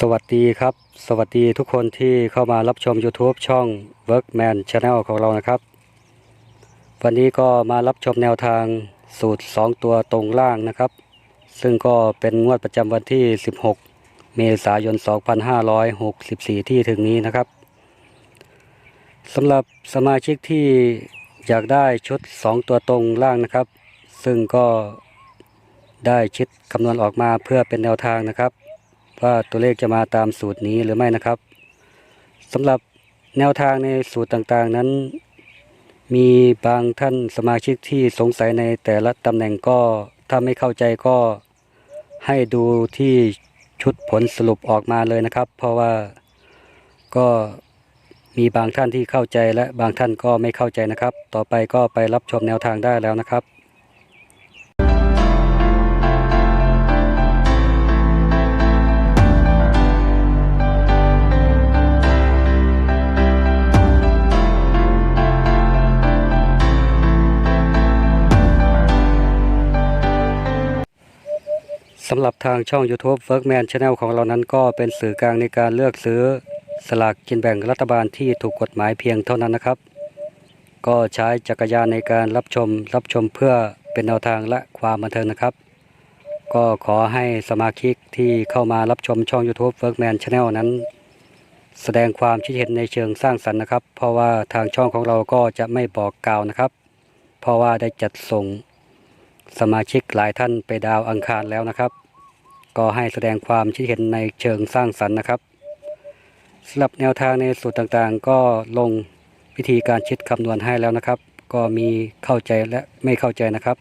สวัสดีครับ สวัสดีทุกคนที่เข้ามารับชม YouTube ช่อง Workman Channel ของเรานะครับ วันนี้ก็มารับชมแนวทางสูตร 2 ตัวตรงล่างนะครับ ซึ่งก็เป็นงวดประจำวันที่ 16 เมษายน 2564 ที่ถึงนี้นะครับสำหรับสมาชิกที่อยากได้ชุด 2 ตัวตรงล่างนะครับ ซึ่งก็ได้ชิดคำนวณออกมาเพื่อเป็นแนวทางนะครับ ว่าตัวเลขจะมาตามสูตรนี้หรือไม่นะครับสำหรับแนวทางในสูตรต่างๆนั้น มีบางท่านสมาชิกที่สงสัยในแต่ละตำแหน่งก็ถ้าไม่เข้าใจก็ให้ดูที่ชุดผลสรุปออกมาเลยนะครับ เพราะว่าก็มีบางท่านที่เข้าใจและบางท่านก็ไม่เข้าใจนะครับ ต่อไปก็ไปรับชมแนวทางได้แล้วนะครับำหรับทางช่อง YouTube Workman Channel ของเรานั้นก็เป็นสื่อกลางในการเลือกซื้อสลากกินแบ่งรัฐบาลที่ถูกกฎหมายเพียงเท่านั้นนะครับ ก็ใช้จักรยานในการรับชมรับชมเพื่อเป็นแนวทางและความบันเทิงนะครับ ก็ขอให้สมาชิกที่เข้ามารับชมช่อง YouTube Workman Channel นั้น แสดงความคิดเห็นในเชิงสร้างสรรค์นะครับ เพราะว่าทางช่องของเราก็จะไม่บอกกล่าวนะครับ เพราะว่าได้จัดส่งสมาชิกหลายท่านไปดาวอังคารแล้วนะครับ ก็ให้แสดงความคิดเห็นในเชิงสร้างสรรค์นะครับสำหรับแนวทางในสูตรต่างๆ ก็ลงวิธีการคิดคำนวณให้แล้วนะครับ ก็มีเข้าใจและไม่เข้าใจนะครับ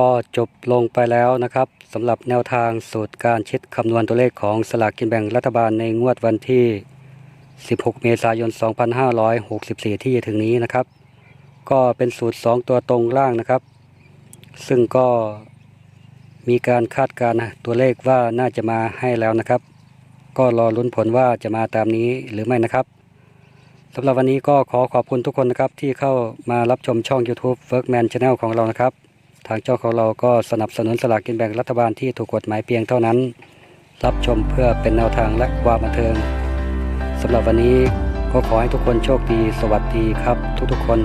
ก็จบลงไปแล้วนะครับสำหรับแนวทางสูตรการคิดคำนวณตัวเลขของสลากกินแบ่งรัฐบาลในงวดวันที่ 16 เมษายน 2564 ที่จะถึงนี้นะครับ ก็เป็นสูตร 2 ตัวตรงล่างนะครับ ซึ่งก็มีการคาดการณ์ตัวเลขว่าน่าจะมาให้แล้วนะครับ ก็รอลุ้นผลว่าจะมาตามนี้หรือไม่นะครับสำหรับวันนี้ก็ขอขอบคุณทุกคนนะครับที่เข้ามารับชมช่อง YouTube Workman Channel ของเรานะครับ ทางเจ้าของเราก็สนับสนุนสลากกินแบ่งรัฐบาลที่ถูกกฎหมายเพียงเท่านั้น รับชมเพื่อเป็นแนวทางและความบันเทิงสำหรับวันนี้ก็ขอให้ทุกคนโชคดี สวัสดีครับทุกๆคน